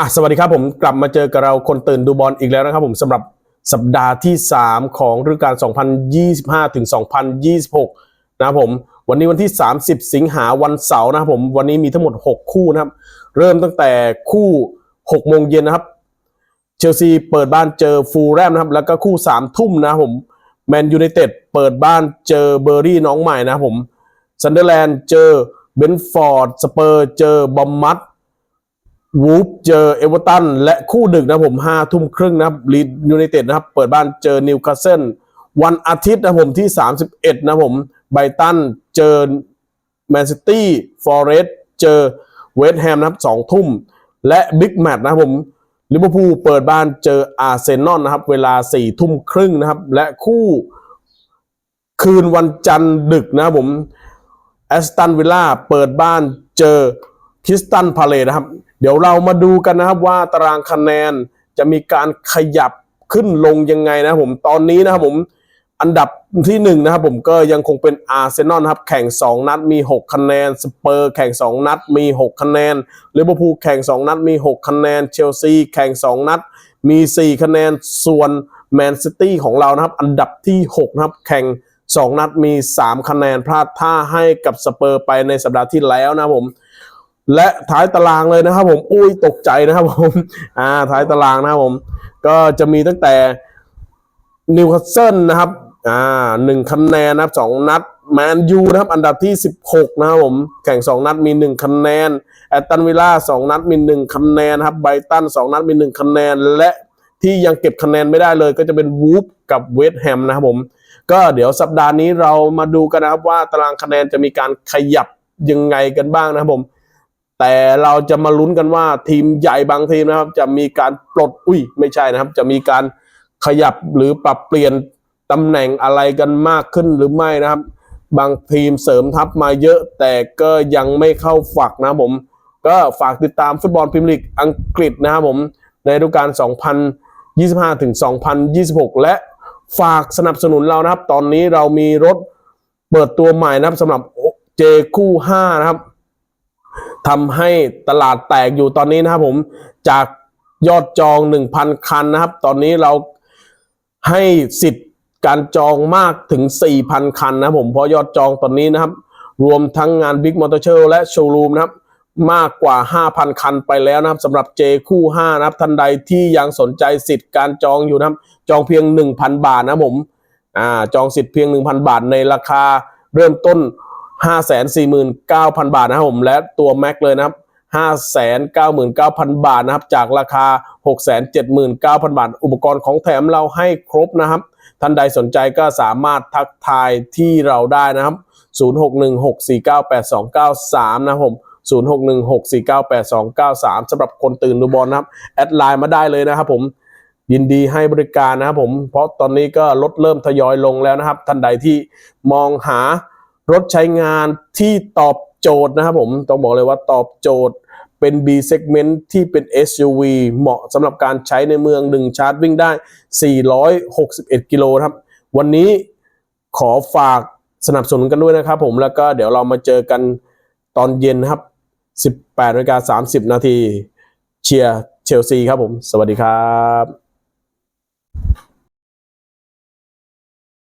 อะสวัสดีครับผมกลับมาเจอกับเราคนตื่นดูบอลอีกแล้วนะครับผมสำหรับสัปดาห์ที่ 3 ของฤดูกาล 2025 ถึง 2026 นะครับผม วันนี้วันที่ 30 สิงหาวันเสาร์นะครับผมวันนี้มีทั้งหมด 6 คู่นะครับ เริ่มตั้งแต่คู่ 6 โมงเย็นนะครับ เชลซีเปิดบ้านเจอฟูลแรมนะครับ แล้วก็คู่ 3 ทุ่มนะครับผมแมนยูไนเต็ดเปิดบ้านเจอเบอร์รี่น้องใหม่นะครับผมซันเดอร์แลนด์เจอเบนฟอร์ดสเปอร์เจอบอมมัด วูฟเจอเอเวอร์ตันและคู่ดึกนะผมห้าทุ่มครึ่งนะครับลีดยูไนเต็ดนะครับ เปิดบ้านเจอนิวคาสเซิลวันอาทิตย์นะผมที่ 31 นะผมไบตันเจอแมนซิตี้ฟอร์เรสต์เจอเวสต์แฮมนะครับสองทุ่ม และบิ๊กแมตช์นะครับผมลิเวอร์พูลเปิดบ้านเจออาร์เซนอลนะครับ เวลา4ี่ทุ่มครึ่งนะครับ และคู่คืนวันจันทร์ดึกนะครับผมแอสตันวิลล่าเปิดบ้านเจอ คริสตันพาเลตนะครับ เดี๋ยวเรามาดูกันนะครับว่าตารางคะแนนจะมีการขยับขึ้นลงยังไงนะผมตอนนี้นะครับผมอันดับที่หนึ่งนะครับผมก็ยังคงเป็นอาร์เซนอลครับแข่ง 2 นัดมี 6 คะแนนสเปอร์แข่ง 2 นัดมี 6 คะแนนลิเวอร์พูลแข่ง 2 นัดมี 6 คะแนนเชลซีแข่ง 2 นัดมี 4 คะแนนส่วนแมนซิตี้ของเรานะครับ อันดับที่ 6 นะครับ แข่ง 2 นัดมี 3 คะแนนพลาดท่าให้กับสเปอร์ไปในสัปดาห์ที่แล้วนะผม และท้ายตารางเลยนะครับ ผมอุ้ยตกใจนะครับผมอ่าท้ายตารางนะครับผม ก็จะมีตั้งแต่นิวคาสเซิลนะครับอ่าหนึ่งคะแนนนะครับสองนัดแมนยูนะครับ อันดับที่ 16 นะครับผม แข่ง 2 นัดมี 1 คะแนนแอตตันวิลล่า2นัดมี 1 คะแนนนะครับไบตัน2นัดมี 1 คะแนน และที่ยังเก็บคะแนนไม่ได้เลย ก็จะเป็นวูฟกับเวสต์แฮมนะครับผม ก็เดี๋ยวสัปดาห์นี้เรามาดูกันนะครับว่าตารางคะแนนจะมีการขยับยังไงกันบ้างนะครับผม แต่เราจะมาลุ้นกันว่าทีมใหญ่บางทีมนะครับ จะมีการปลดอุ้ยไม่ใช่นะครับ จะมีการขยับหรือปรับเปลี่ยนตำแหน่งอะไรกันมากขึ้นหรือไม่นะครับ บางทีมเสริมทัพมาเยอะ แต่ก็ยังไม่เข้าฝักนะผม ก็ฝากติดตามฟุตบอลพรีเมียร์ลีกอังกฤษนะครับผม ในฤดูกาล 2025 ถึง 2026 และฝากสนับสนุนเรานะครับ ตอนนี้เรามีรถเปิดตัวใหม่นะครับสำหรับเจคู่5นะครับ ทำให้ตลาดแตกอยู่ตอนนี้นะครับผมจากยอดจอง 1,000 คันนะครับ ตอนนี้เราให้สิทธิ์การจองมากถึง 4,000 คันนะผมเพราะยอดจองตอนนี้นะครับ รวมทั้งงาน Big Motor Show และโชว์รูมนะครับ มากกว่า 5,000 คันไปแล้วนะครับสำหรับ J คู่ 5 นะครับท่านใดที่ยังสนใจสิทธิ์การจองอยู่นะครับ จองเพียง 1,000 บาทนะผมอ่าจองสิทธิ์เพียง 1,000 บาทในราคาเริ่มต้น 549,000บาทนะครับผมและตัวแม็กเลยนะครับ599,000บาทนะครับ จากราคา679,000บาท อุปกรณ์ของแถมเราให้ครบนะครับ ท่านใดสนใจก็สามารถทักทายที่เราได้นะครับ0616498293นะครับผม0616498293สำหรับคนตื่นดูบอลนะครับ แอดไลน์มาได้เลยนะครับผมยินดีให้บริการนะครับผม เพราะตอนนี้ก็รถเริ่มทยอยลงแล้วนะครับ ท่านใดที่มองหา รถใช้งานที่ตอบโจทย์นะครับผมต้องบอกเลยว่าตอบโจทย์เป็น B segment ที่เป็น SUV เหมาะสำหรับการใช้ในเมืองหนึ่งชาร์จวิ่งได้ 461 กิโลครับ วันนี้ขอฝากสนับสนุนกันด้วยนะครับผมแล้วก็เดี๋ยวเรามาเจอกันตอนเย็นครับ 18นาฬิกา30 นาที เชียร์เชลซีครับผม สวัสดีครับ